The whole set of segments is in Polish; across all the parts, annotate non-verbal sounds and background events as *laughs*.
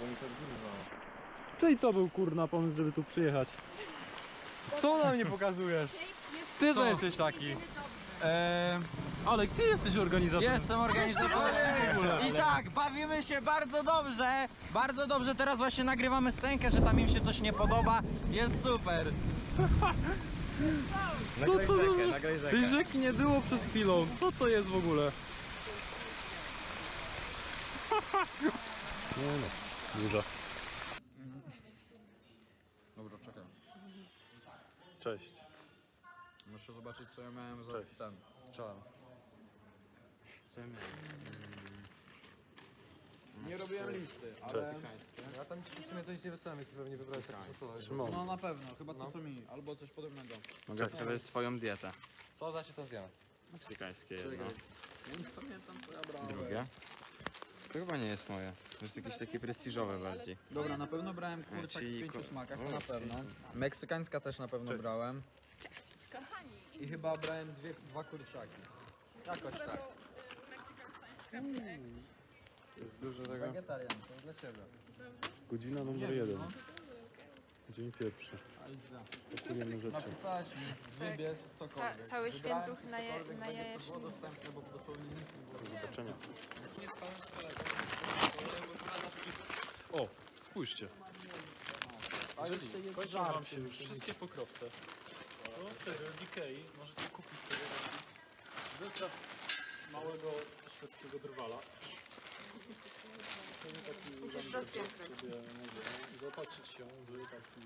bo mi to dużo. Czyli to był kurna pomysł, żeby tu przyjechać. Co na mnie pokazujesz? Ty to jesteś taki. Eee, Ale ty jesteś organizatorem. jestem organizatorem. I tak, bawimy się bardzo dobrze. Bardzo dobrze, teraz właśnie nagrywamy scenkę, że tam im się coś nie podoba. Jest super. *laughs* Co to rzekę, za- nagraj rzekę. Tej rzeki nie było przed chwilą. Co to jest w ogóle? No, duża. Dobra, czekaj. Cześć. Muszę zobaczyć co ja miałem za Cześć. ten. Czołem. Nie robiłem listy, ale... Ja tam ci w sumie coś nie wysłałem, jeśli pewnie wybrałeś takie słowa. Szymon. No na pewno, chyba to co mi, albo coś podobnego. Mogę pokazać swoją dietę. Co za się to zjemy? Meksykańskie jedno. Ja nie pamiętam co ja brałem. Drugie. To chyba nie jest moje. To jest jakieś takie prestiżowe bardziej. Dobra, na pewno brałem kurczak czyli w pięciu ko- smakach, to na pewno. Meksykańska też na pewno brałem. Cześć, kochani. I chyba brałem dwie, dwa kurczaki. Jakoś tak. Jest dużo tego. Wegetarian, to jest dla ciebie. Godzina numer jeden. Dzień pierwszy. Alicja. Pakujemy rzeczy. Napisałaś mi, wybierz cokolwiek. Ca- cały Wybrałem świętuch na je- cokolwiek na będzie, co dostępne, bo dosłownie nic nie było. Do zobaczenia. O, spójrzcie. Skończą wam się już wszystkie pokrowce. To wtedy w Ikei możecie kupić sobie taki zestaw małego szwedzkiego drwala. Nie taki zamknięty sobie może zaopatrzyć się w taki...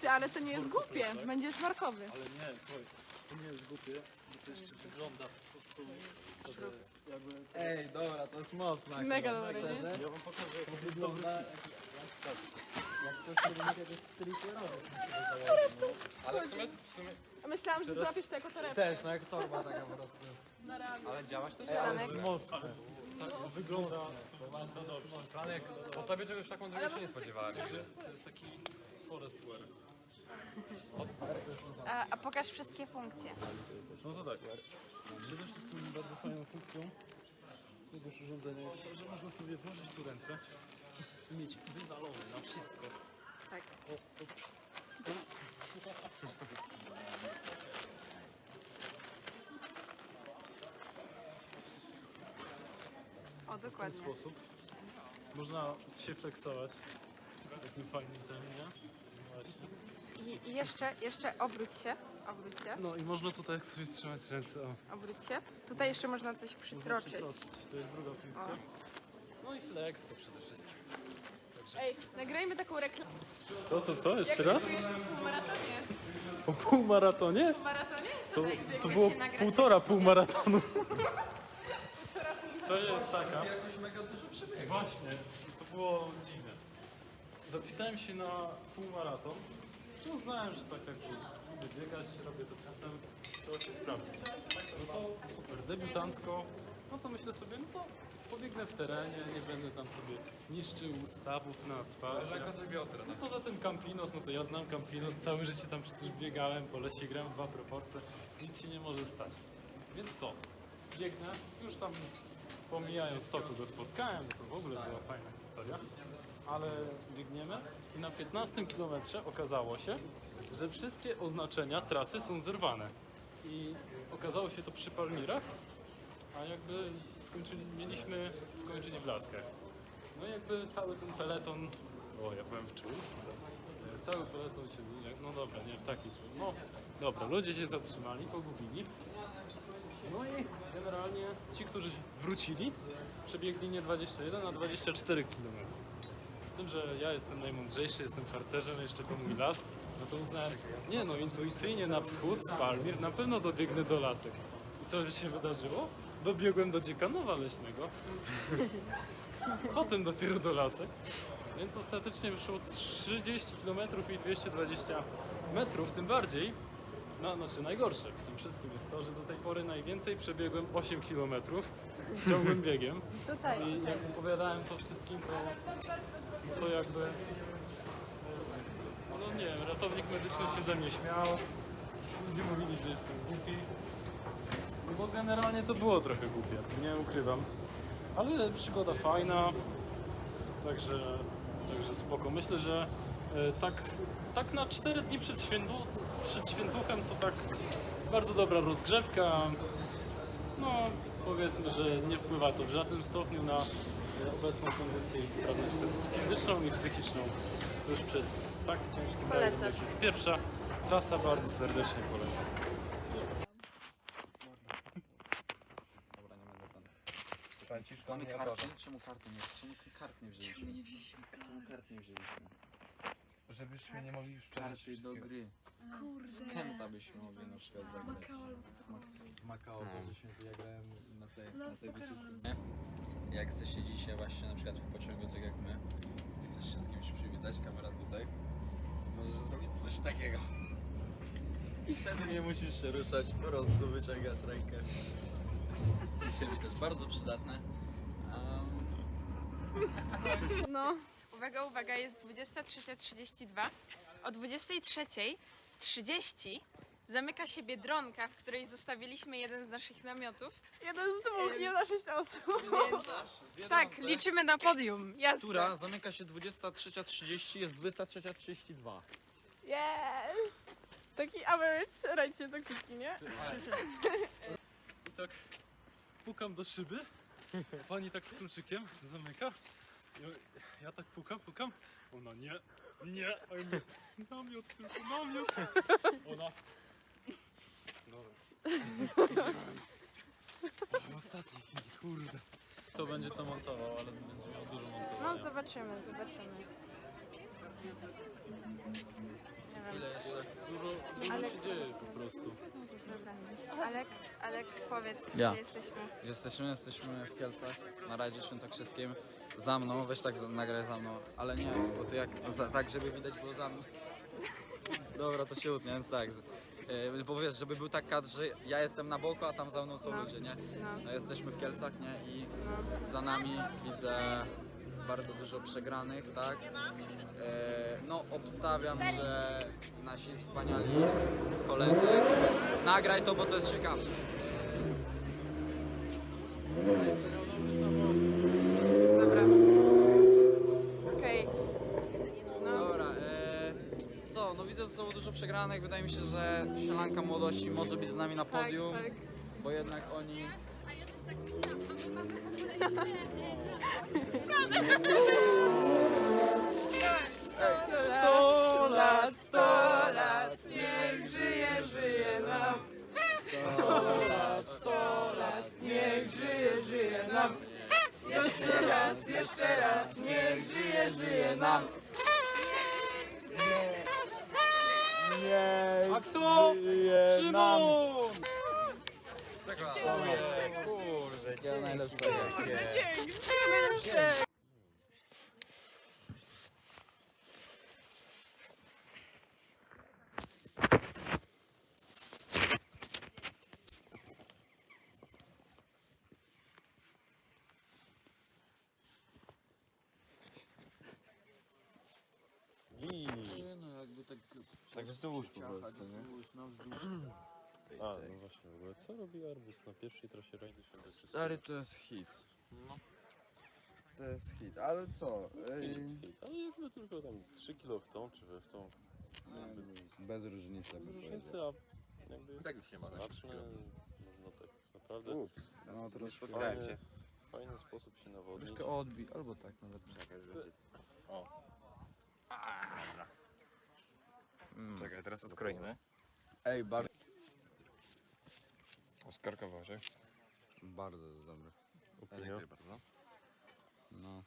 Ty, ale to nie jest głupie. Będzie smarkowy. Ale nie, słuchaj, to nie jest głupie, bo to jeszcze wygląda po prostu... Co to jest? Jakby to Ej, dobra, to jest mocne. Mega akurat. dobre, nie? Szczerze, Ja wam pokażę, jak to jest dobry Ale w sumie, w sumie... Myślałam, że złapiesz to jako torebkę. Też, no jak torba taka po prostu. Ale działaś to? Franek. Tak, to wygląda, to bardzo dobrze. Franek, po tobie czegoś tak mądrego się nie spodziewałem. To jest taki forest wear. A, a pokaż wszystkie funkcje. No to tak, przede wszystkim bardzo fajną funkcją tego urządzenia jest to, że można sobie włożyć tu ręce i mieć wywalone na wszystko. Tak. O, W ten dokładnie. sposób można się flexować. Takim fajnym tym, nie? Właśnie. I, I jeszcze, jeszcze obróć się. Obróć się. No i można tutaj sobie trzymać ręce. O, Obróć się. Tutaj jeszcze można coś można przytroczyć. To jest druga funkcja. No i flex to przede wszystkim. Ej, nagrajmy taką reklamę. Co, to co? Jeszcze Jak raz? się czujesz po półmaratonie? Po półmaratonie? Po maratonie? Co To, to, jak było półtora półmaratonu. *laughs* Historia jest taka. Jakoś mega dużo przebiegł. Właśnie, to było dziwne. Zapisałem się na półmaraton. No, Uznałem, że tak jakby lubię biegać, robię to czasem, trzeba się sprawdzić. No to super, debiutancko. No to myślę sobie, no to pobiegnę w terenie, nie będę tam sobie niszczył stawów na asfalcie. No poza tym Campinos, no to ja znam Campinos, całe życie tam przecież biegałem, po lesie grałem dwa proporcje, nic się nie może stać. Więc co? Biegnę, już tam pomijając to, kogo spotkałem, no to w ogóle była fajna historia, ale biegniemy i na 15 kilometrze okazało się, że wszystkie oznaczenia trasy są zerwane. I okazało się to przy Palmirach, a jakby skończyli, mieliśmy skończyć w Laskach. No i jakby cały ten peleton, o ja byłem w czołówce, cały peleton się, no dobra, nie w takiej czołówce, no dobra, ludzie się zatrzymali, pogubili. No i generalnie ci, którzy wrócili, przebiegli nie 21, a 24 km. Z tym, że ja jestem najmądrzejszy, jestem harcerzem, jeszcze to mój las, no to uznałem, nie no, intuicyjnie na wschód z Palmir na pewno dobiegnę do lasek. I co się wydarzyło? Dobiegłem do Dziekanowa Leśnego, *laughs* potem dopiero do lasek, więc ostatecznie wyszło 30 km i 220 metrów, tym bardziej, no, znaczy najgorsze w tym wszystkim jest to, że do tej pory najwięcej przebiegłem 8 km ciągłym biegiem. Tutaj. I jak opowiadałem to wszystkim, to, to jakby. No nie wiem, ratownik medyczny się ze mnie śmiał. Ludzie mówili, że jestem głupi. No bo generalnie to było trochę głupie, nie ukrywam. Ale przygoda fajna. Także, także spoko. Myślę, że e, tak, tak na 4 dni przed, świętu, przed świętuchem to tak bardzo dobra rozgrzewka. No powiedzmy, że nie wpływa to w żadnym stopniu na obecną kondycję i sprawność fiz- fizyczną i psychiczną. Tuż przed tak ciężkim Polecam. rajdem, jak jest pierwsza trasa, bardzo serdecznie polecam. Dobra, nie będę tam. Franciszko, nie obrażam. Czemu karty nie, czemu kart nie wzięliśmy? Czemu nie wzięliśmy Czemu kart nie wzięliśmy? Żebyśmy nie mogli już przeżyć Karty do gry. Kurde. Kenta byśmy mogli na przykład zagrać. W Makao, No. Boże Święty, ja grałem na tej, na tej wycieczce. Jak chcecie dzisiaj właśnie na przykład w pociągu, tak jak my, chcesz się z kimś przywitać, kamera tutaj, możesz zrobić coś takiego. I wtedy nie musisz się ruszać, po prostu wyciągasz rękę i się witać. Bardzo przydatne. Um, No. *laughs* Uwaga, uwaga, jest 23.32. O 23.30 zamyka się Biedronka, w której zostawiliśmy jeden z naszych namiotów. Jeden z dwóch, nie na sześć osób. Więc *laughs* tak, liczymy na podium, jasne. która zamyka się 23.30, jest 23.32. Jest! Taki average rajd świętokrzyski, nie? I tak pukam do szyby, pani tak z kluczykiem zamyka. Ja, ja tak pukam, pukam. Ona nie, nie, a ja mówię, namiot, tylko namiot. Ona, dobra. O, Ostatni kurde. To będzie to montował, ale będzie miał dużo No montowania. zobaczymy, zobaczymy. Ile jeszcze? Dużo, dużo się dzieje po prostu. Alek, Alek, powiedz, Ja. gdzie jesteśmy? Gdzie jesteśmy? Jesteśmy w Kielcach, na rajdzie świętokrzyskim. Za mną, weź tak nagraj za mną, ale nie, bo tu jak, za, tak żeby widać było za mną. Dobra, to się utnie, więc tak. e, Bo wiesz, żeby był tak kadr, że ja jestem na boku, a tam za mną są No. ludzie, nie? No. No jesteśmy w Kielcach, nie? I za nami widzę bardzo dużo przegranych, tak? E, no, obstawiam, że nasi wspaniali koledzy. Nagraj to, bo to jest ciekawsze. Dobra. Okej. No, Dobra, e, co, no widzę ze sobą dużo przegranych. Wydaje mi się, że sielanka młodości może być z nami na tak, podium, tak. bo jednak oni. Sto lat, sto lat, niech żyje, żyje nam. Sto lat, sto lat, niech żyje, żyje nam. Jeszcze raz, jeszcze raz, niech żyje, żyje nam. A kto? Szymon! Wszystkiego najlepszego. Dzięki, wszystkiego najlepszego. No jakby tak. Tak wzdłuż po prostu, nie? Wzdłuż, no wzdłuż. *clears throat* A, no właśnie, w ogóle co robi Arbus na pierwszej trasie rajdu świętokrzyskiego? Stary to jest hit. To jest hit, ale co? Ej, Ale jakby tylko tam 3 kilo w tą czy we w tą nie, bez różnicy. bym powiedział. różnicy, a jakby tak już nie ma znaczne, można tak naprawdę No troszkę. fajny, fajny sposób się nawodnić. Troszkę odbij, albo tak nawet. Czekaj, teraz odkroimy. Ej, bardzo. Oskar Kawarzek. Bardzo jest dobry. Opinio, No.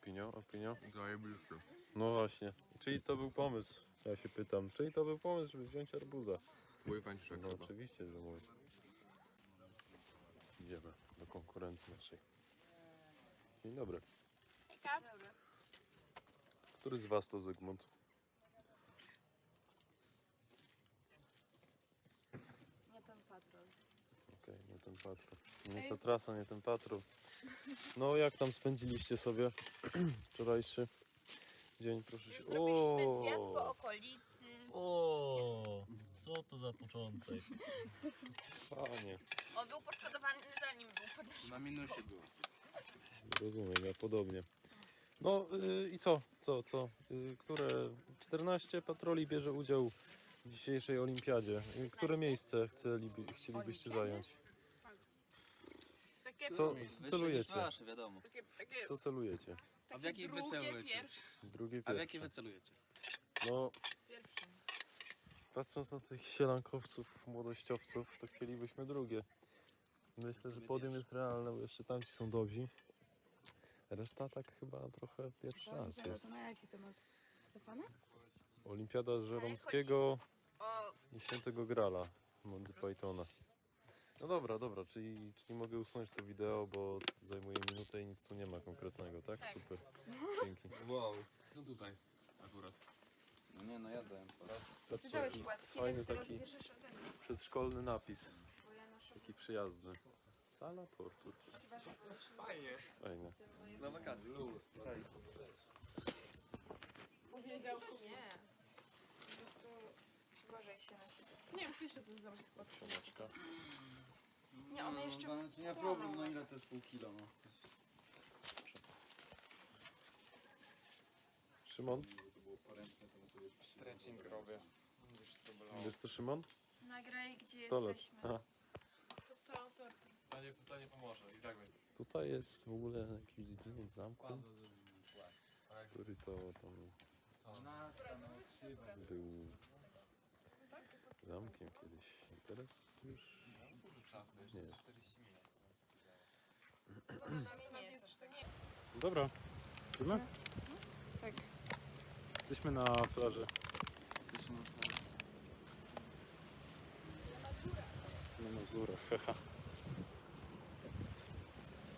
opinio, opinio. No właśnie, czyli to był pomysł, ja się pytam, czyli to był pomysł, żeby wziąć arbuza? Twój Franciszek No oczywiście, że mój. Idziemy do konkurencji naszej. Dzień dobry. Który z was to Zygmunt? Nie ten patrol. Okej, nie ten patrol. Nie ta trasa, nie ten patrol. No jak tam spędziliście sobie *clears throat* wczorajszy dzień, proszę się. Zrobiliśmy zwiat po okolicy. O, co to za początek? Panie, On był poszkodowany zanim był podniesiony. Na minusie był. rozumiem, ja podobnie. No y, i co? Co, co? Y, które 14 patroli bierze udział w dzisiejszej olimpiadzie? Y, które miejsce chcieliby, chcielibyście zająć? Takie, Co Wyższe celujecie? wasze, wiadomo. takie, takie, Co celujecie? A w jakiej wy drugie, celujecie? pierwsze. Drugie A w jakiej pierwsze. wy celujecie? No, Pierwsze. patrząc na tych sielankowców, młodościowców, to chcielibyśmy drugie. Myślę, że podium jest realne, bo jeszcze tamci są dobrzy. Reszta tak chyba trochę pierwszy raz jest. na jaki temat? Stefana? Olimpiada Żeromskiego O, i Świętego Grala Monty Pythona. No dobra, dobra, czyli, czyli mogę usunąć to wideo, bo zajmuje minutę i nic tu nie ma konkretnego, tak? Tak. Super. *laughs* Dzięki. Wow. No tutaj akurat. No nie, no ja dałem. Patrzcie, dałeś jaki płatki, fajny więc teraz taki bierzesz ode mnie. przedszkolny napis. Bo ja noszę Taki przyjazny. Sala tortur. Fajnie. Fajnie. Na wakacje. poniedziałku. Nie. Gorzej się na siebie. Nie, ten zobaczyć pod Książeczka. Nie, one jeszcze No, nie problem, no ile to jest pół kilo, no. Szymon? Stretching robię. Będzie wszystko bolało. Wiesz co Szymon? Nagraj, gdzie 100 lat. jesteśmy. Aha. To całą tortę. To nie, to nie pomoże. I tak będzie. Tutaj jest w ogóle jakiś dziedziniec zamku, który to tam był zamkiem kiedyś. I teraz już Dużo czasu, jeszcze Nie jest. 40 minut. To nie jest aż tak. Dobra. Idziemy? Tak. Jesteśmy na plaży. na Mazurach, haha.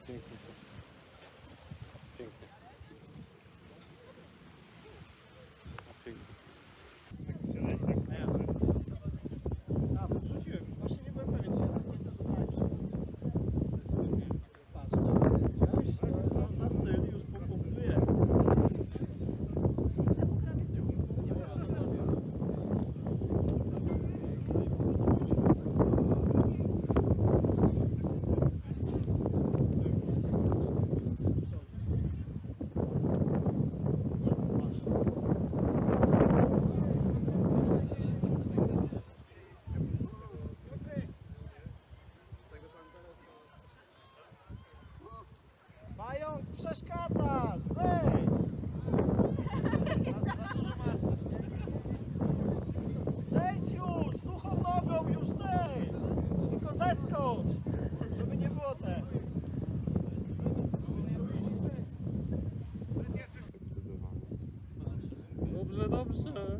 Pięknie to. Pięknie. Pięknie. A, podrzuciłem już, właśnie nie byłem pewien, czy ja tak nie co to Patrz, widziałeś? Za, za styl już punktuję. Mają, przeszkadzasz! Zejdź! Zejdź już! Suchą nogą już zejdź! Tylko zeskocz! Żeby nie było te. Dobrze, dobrze.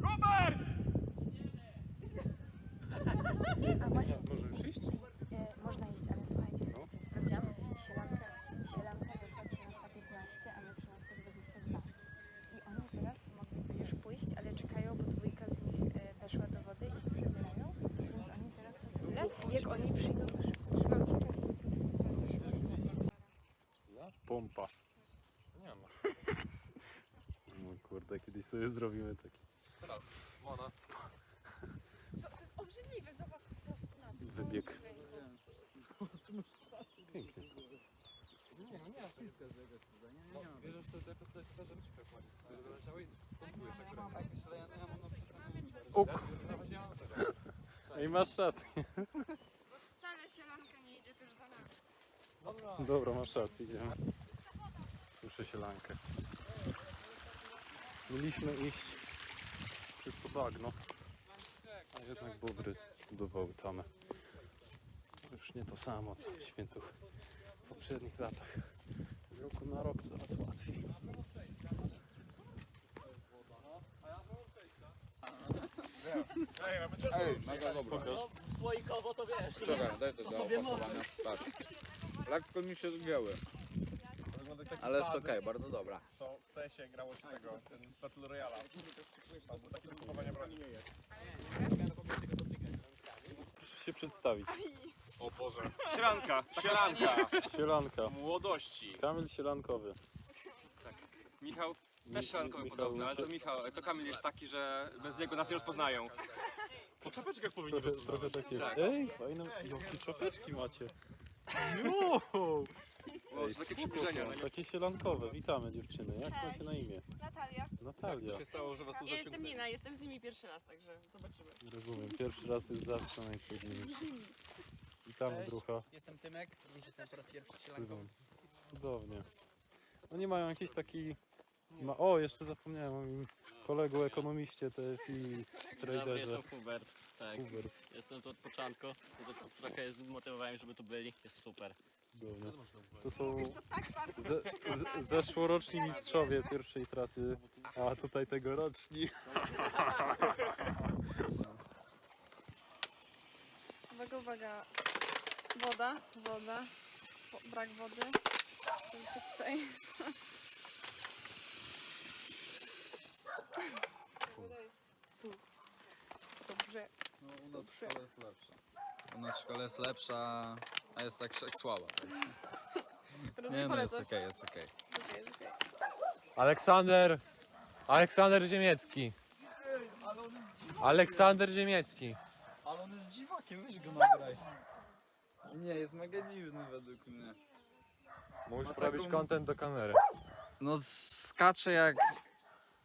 Robert! A właśnie, Może już iść? e, można iść, ale słuchajcie, słuchajcie, sprawdziłam. Sielanka, sielanka zaszła 13.15, a nie 13.22. I oni teraz mogliby już pójść, ale czekają, bo dwójka z nich e, weszła do wody i się przebierają. Więc oni teraz co chwilę, jak oni przyjdą do szybko, trzeba uciekać. Pompa. Nie ma. No kurde, kiedyś sobie zrobimy taki Teraz woda. To jest obrzydliwe, zobacz po prostu na to. wybieg. Pięknie. Nie, no nie ma wciska z tego tutaj. Nie, nie, nie ma. Bierzesz to jako coś, co żarcika kładziesz. Które doleciały i pompujesz akurat. Tak, jeszcze ja, ja mam na. O Nawet nie mam tego. I masz rację. Wcale sielanka nie idzie tuż za nami. Dobra. Dobra, masz rację, idziemy. Słyszę się lankę. Mieliśmy iść przez to bagno, a jednak bobry budowały tamę. Już nie to samo co w świętych w poprzednich latach. Z roku na rok coraz łatwiej. Ej, mega dobra. Słoikowo to wiesz. Czekaj, daj to do opakowania. Patrz. Lekko mi się zgięły. Ale jest okej, bardzo dobra. co w CS-ie grało się tego, ten Battle Royale. Albo takie do kupowania broni. Proszę się przedstawić. O Boże. Sielanka, sielanka Sielanka. młodości. Kamil Sielankowy. Michał Mi- też sielankowy Michał- podobny, ale to Michał, to Kamil jest taki, że bez niego nas nie rozpoznają. Po czapeczkach powinni Trochę, trochę tak jest. Ej, fajne, jakie czapeczki macie. Jo! O, takie przybliżenia. Są Takie sielankowe. Witamy dziewczyny. Jak ma się na imię? Natalia. Natalia. Co się stało, że was tu Ja jestem? Nina, jestem z nimi pierwszy raz, także zobaczymy. Rozumiem. Pierwszy raz jest zawsze najtrudniej. Witamy drucha. Jestem Tymek, również jestem po raz pierwszy z Cudownie. Cudownie. Oni mają jakiś taki... Ma... O, jeszcze zapomniałem o moim kolegu ekonomiście też i traderze. jestem Hubert. Tak, Hubert. jestem tu od początku. To Trochę zmotywowałem, żeby tu byli. Jest super. Cudownie. To są Tak bardzo ze, z, zeszłoroczni mistrzowie pierwszej trasy, a tutaj tegoroczni. Uwaga, uwaga. Woda, woda. Brak wody. Tylko Tutaj. Woda jest tu. Dobrze. No, u nas w szkole jest lepsza. U nas w szkole jest lepsza, a jest tak jak słaba. Tak. Nie no, jest okej, jest okej. Aleksander. Aleksander Ziemiecki. Aleksander Ziemiecki. Ale on jest dziwakiem, weź go nagraj. Nie, jest mega dziwny według mnie. Musisz Ma robić taką- content do kamery. No skacze jak...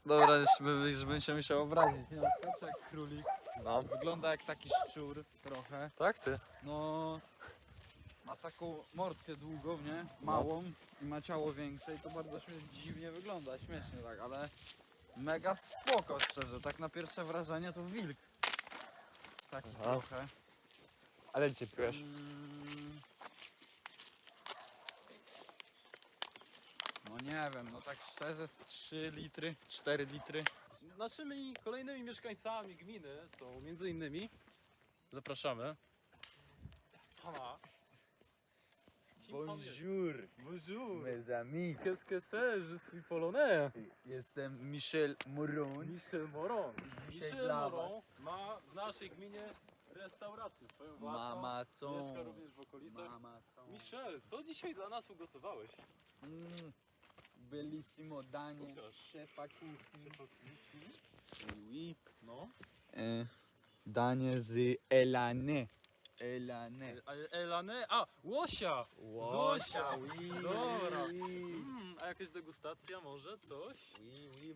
Dobra, żeby, żebym się musiał obrazić. Nie, no, skacze jak królik. No. Wygląda jak taki szczur trochę. Tak ty? No... Ma taką mordkę długą, nie? Małą i ma ciało większe i to bardzo śmie- dziwnie wygląda, śmiesznie tak, ale mega spoko szczerze, tak na pierwsze wrażenie to wilk. Taki Aha. trochę. Ale cię piłeś. Mm. No nie wiem, no tak szczerze z 3 litry, 4 litry. Naszymi kolejnymi mieszkańcami gminy są między innymi, zapraszamy, pana. Bonjour, Bonjour. mes amis. Qu'est-ce que c'est? Je suis polonais. Jestem Michel Moron. Michel Moron. Michel dla Moron ma w naszej gminie restaurację swoją własną. Mama Mieszka są. również w okolicach. Mama są. Michel, co dzisiaj dla nas ugotowałeś? Mm, bellissimo danie Pokaż. szefa kuchni. Oui, oui. No. E, danie z Elane. Elane. A Elane? A, łosia! Z łosia! oui, Dobra. Mm, a jakaś degustacja może? Coś? Oui, oui.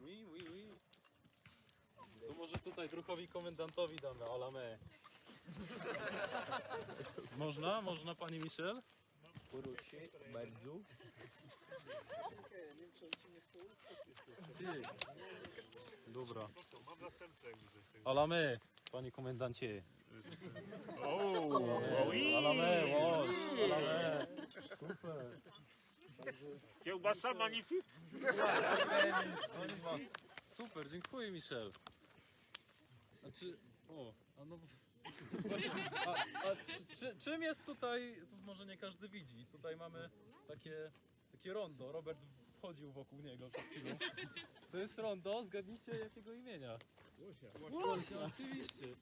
Oui, oui, oui. To może tutaj druchowi komendantowi damy, alame. *laughs* Można? Można, panie Michel? Proszę bardzo. Dobra. Alame, panie komendancie. Łoś, alame. Super. Kiełbasa magnifik? Super, dziękuję Michel. Znaczy, o, a no właśnie, a, a czy, czy, czym jest tutaj, to może nie każdy widzi, tutaj mamy takie, takie rondo, Robert wchodził wokół niego przed chwilą. To jest rondo, zgadnijcie jakiego imienia? Łosia. oczywiście.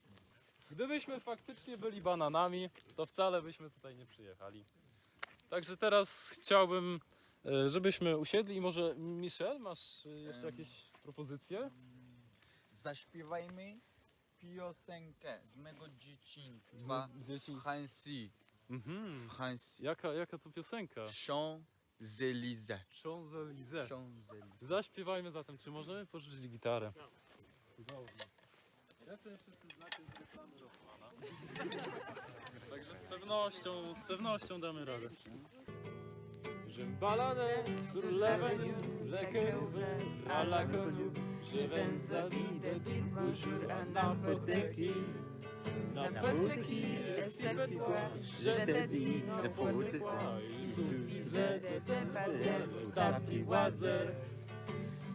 Gdybyśmy faktycznie byli bananami, to wcale byśmy tutaj nie przyjechali. Także teraz chciałbym, e, żebyśmy usiedli i może Michel, masz e, jeszcze jakieś propozycje? Zaśpiewajmy piosenkę z mego dzieciństwa. Dzieci. Hansi. Mhm. Hansi. Jaka, jaka to piosenka? Champs-Élysées. Champs-Élysées. Champs-Élysées. Zaśpiewajmy zatem, czy możemy pożyczyć gitarę? Cudownie. Ja to wszyscy znacie z. Także z pewnością, z pewnością damy radę. Je me baladais sur l'avenue, le cœur ouvert à l'inconnu. Je vais à de dire bonjour à n'importe qui. N'importe qui, laisse-moi, je te dis n'importe quoi. Il suffisait de te parler de t'apprivoiser.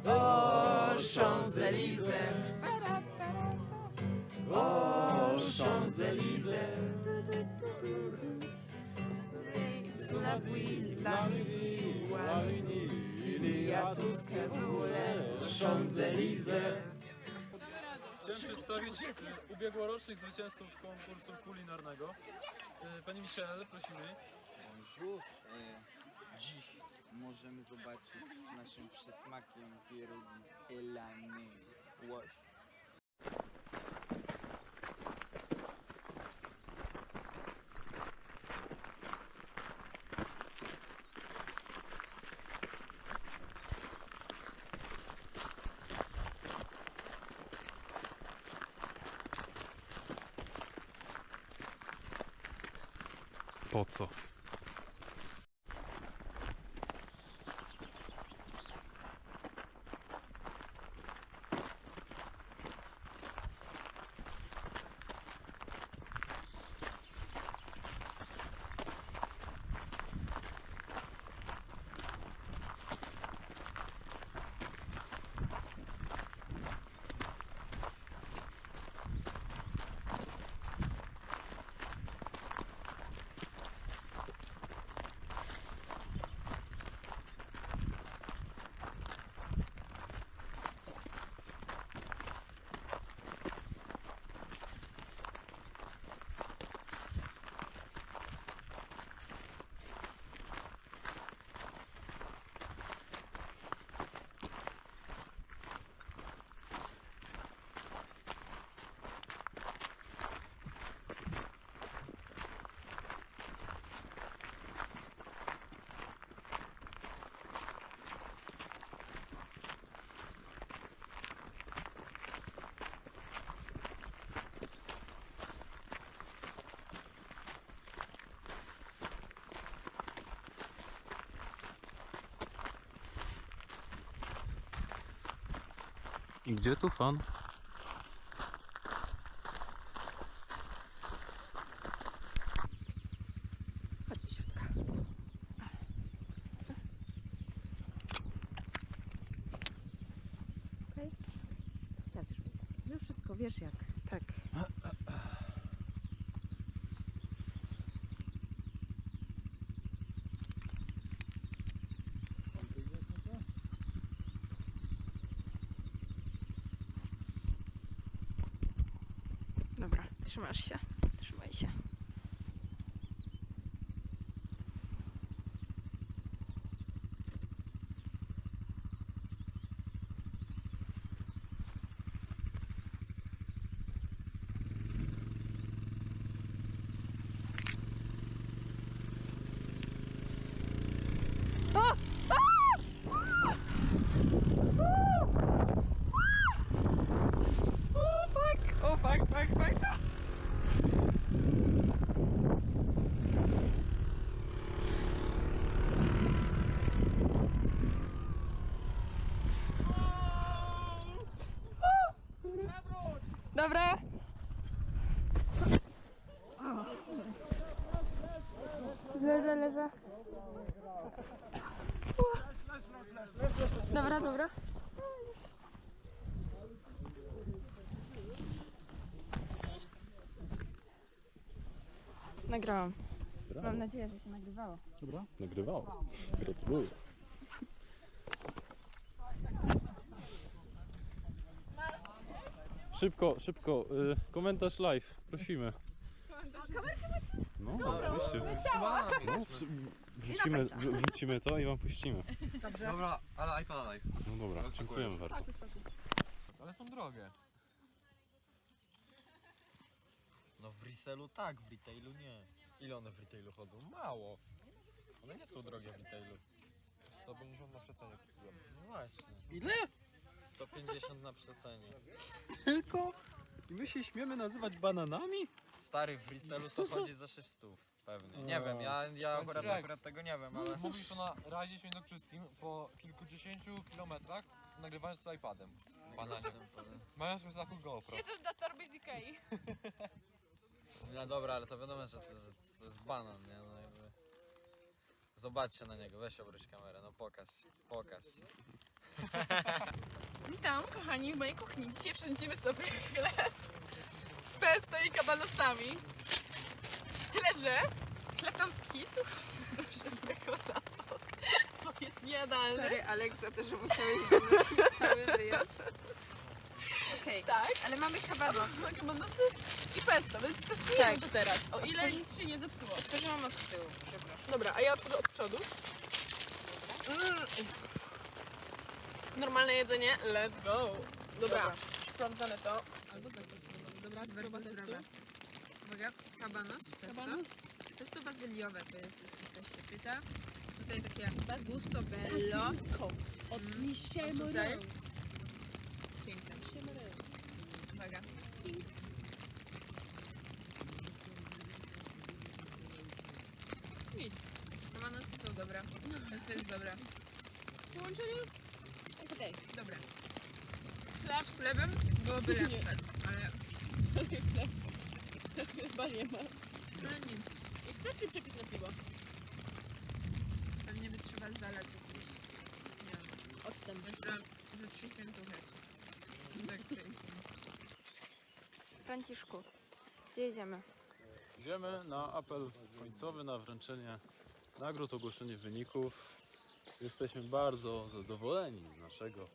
Oh, Champs-Élysées. Oh, Champs-Élysées. Sous la pluie, la nuit, la nuit, il y a tout ce que vous voulez, Champs-Élysées. Chciałem przedstawić ubiegłorocznych zwycięzców konkursu kulinarnego. E, Pani Michelle, prosimy. Bonjour. E, dziś możemy zobaczyć naszym przysmakiem pierogi z Elany. Łoś. Po co. I gdzie tu fan? Chodź do środka. Okej. Teraz już wiedziałam. Już wszystko wiesz jak. Tak. Dobra, trzymasz się. Trzymaj się. Dobra. Leżę, leżę. Dobra, dobra. Nagrałam. Mam nadzieję, że się nagrywało. Dobra, nagrywało. Gratuluję. Szybko, szybko, y, komentarz live, prosimy. No, oczywiście. No, przy- wrzucimy, wrzu- wrzucimy to i wam puścimy. Dobra, ale iPada live. No dobra, dziękujemy bardzo. Ale są drogie. No w reselu tak, w retailu nie. Ile one w retailu chodzą? Mało. One nie są drogie w retailu. 150 na przecenie kupiłem. No właśnie. Ile? 150 na przecenie. Tylko? Wy się śmiemy nazywać bananami? Stary w reselu to chodzi za 600 pewnie. Nie wiem, ja, ja akurat, Słuchaj. akurat tego nie wiem, ale... Mówisz to na razie świętokrzyskim po kilkudziesięciu kilometrach nagrywając z iPadem. Bananie. Mając w zachu GoPro. Siedzę na torbie z Ikei. No dobra, ale to wiadomo, że to, że to jest banan, nie? No jakby... Zobaczcie na niego, weź obróć kamerę, no pokaż się, pokaż się. *laughs* Witam, kochani, w mojej kuchni. Dzisiaj przędzimy sobie chleb z pesto i kabanosami. Tyle, że chleb tam skisł. Dobrze go na bok, bo jest niejadalny. Sorry Alex za to, że musiałeś wynosić cały wyjazd. Okej, Tak, ale mamy kabanos. Mamy kabanosy i pesto, więc testujemy Tak. to teraz. O ile nic się nie zepsuło. Otworzyłam od tyłu, przepraszam. Dobra, a ja otworzę od przodu. Mm. Normalne jedzenie, let's go. Dobra, Dobra. sprawdzamy to. Albo tak to sprawdzamy. Dobra, Bardzo próba testu. Uwaga, kabanos, pesto. Kabanos. Pesto bazyliowe to jest, jeśli ktoś się pyta. Tutaj takie gusto bello. Tutaj? Piękne. Uwaga. Git. Kabanosy są dobre. Miasto jest dobre. Połączenie jest okej. Dobre. Chleb z chlebem byłoby lepsze, ale... Chyba nie ma. Ale nic. I sprawdźcie przepis na piwo. Pewnie by trzeba zalać jakieś... Nie wiem. Odstęp. Jeszcze ze trzy świętuchy. Tak to jest. Franciszku, gdzie jedziemy? Idziemy na apel końcowy, na wręczenie nagród, ogłoszenie wyników. Jesteśmy bardzo zadowoleni z naszego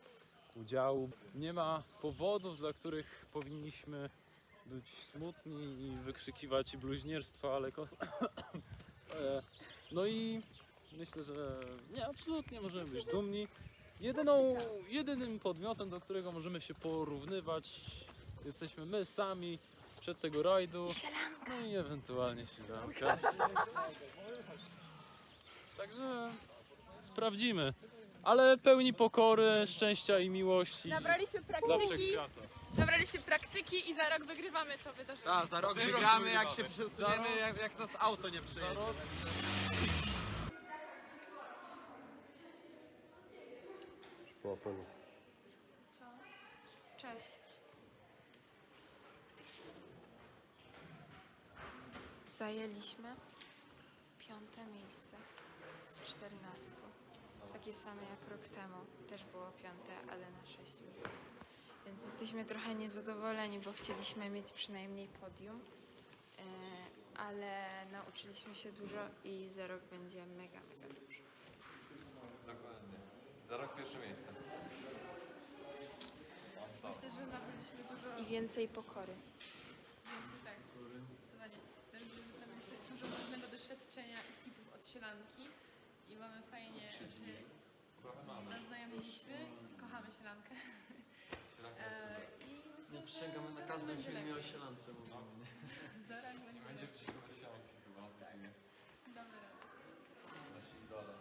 udziału. Nie ma powodów, dla których powinniśmy być smutni i wykrzykiwać bluźnierstwa, ale kos... *coughs* E, No i myślę, że nie, absolutnie możemy być dumni. Jedyną, jedynym podmiotem, do którego możemy się porównywać, jesteśmy my sami sprzed tego rajdu. No i ewentualnie sielanka. *laughs* Także sprawdzimy. Ale pełni pokory, szczęścia i miłości Nabraliśmy dla praktyki, wszechświata. nabraliśmy praktyki i za rok wygrywamy to wydarzenie. A, za rok wygramy, jak się przesuniemy, jak, jak nas auto nie przyjedzie. Cześć. Zajęliśmy piąte miejsce z 14. Takie same jak rok temu. Też było piąte, ale na sześć miejsc. Więc jesteśmy trochę niezadowoleni, bo chcieliśmy mieć przynajmniej podium. E, Ale nauczyliśmy się dużo i za rok będzie mega, mega dobrze. Dokładnie. Za rok pierwsze miejsce. Myślę, że nabyliśmy dużo I więcej pokory. więcej, tak, zdecydowanie. Nabyliśmy dużo różnego doświadczenia ekipów od sielanki i mamy fajnie się zaznajomiliśmy. Kochamy sielankę. E, I myślę, Nie że przysięgamy na rok każdym będzie filmie lepiej. o sielance mówimy. nie? *laughs* Za rok będzie Będzie lepiej. przyjmować siałki chyba na tym filmie. Damy radę. Nasi idole.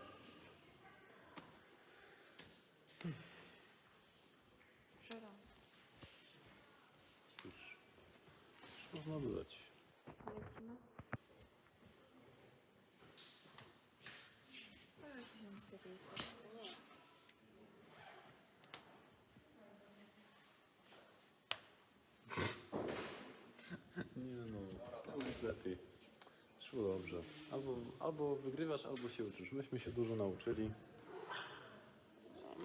Żerąc. Cóż, cóż można dodać? Lecimy? Ale wziąć z jakiejś sorty. Nie no, mogło być lepiej. Szło dobrze. Albo, albo wygrywasz, albo się uczysz. Myśmy się dużo nauczyli.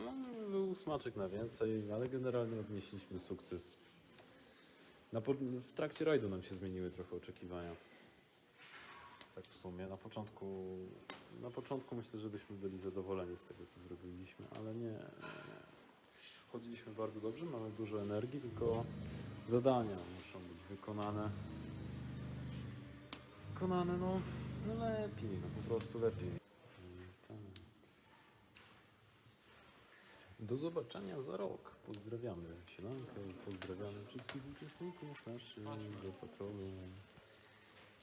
No, był smaczek na więcej, ale generalnie odnieśliśmy sukces. Na w trakcie rajdu nam się zmieniły trochę oczekiwania. Tak w sumie. Na początku, na początku myślę, że byśmy byli zadowoleni z tego, co zrobiliśmy, ale nie, nie. Chodziliśmy bardzo dobrze, mamy dużo energii, tylko zadania muszą być wykonane. Wykonane, no, no lepiej, no po prostu lepiej. Do zobaczenia za rok. Pozdrawiamy Sielankę pozdrawiamy wszystkich uczestników naszego patrolu.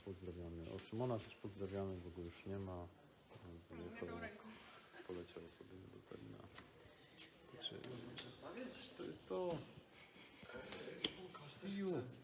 Pozdrawiamy. O Szymona też pozdrawiamy, bo go już nie ma. Poleciał, poleciał sobie do Berlina. Czy, to jest to. See you.